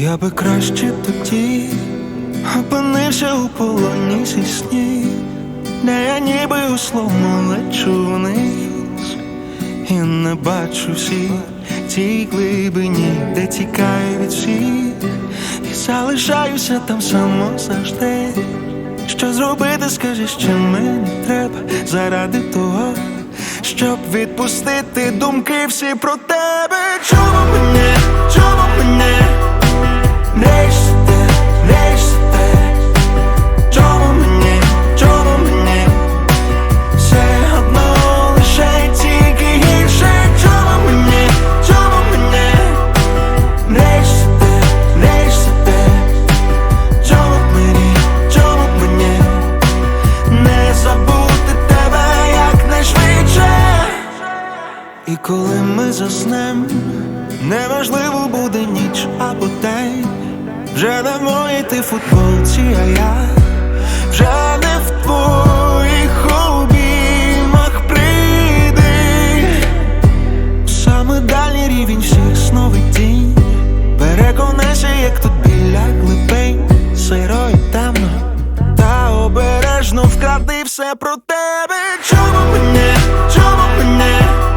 Я би краще тоді опинився у полоні зі снів, де я ніби у словно лечу вниз і не бачу всіх цій глибині, де тікаю від всіх, і залишаюся там само завжди. Що зробити, скажи, що мені треба заради того, щоб відпустити думки всі про тебе. Коли ми заснем, неважливо буде ніч або день. Вже в моїй ти футболці, а я вже не в твоїх обіймах. Прийди. Саме дальній рівень всіх сновидінь Переконайся, як тут біля глибин Сиро і темно Та обережно. Вкради все про тебе. Чому мене, чому мене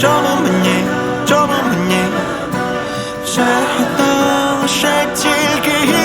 Чому мені, чому мені Все одно лише тільки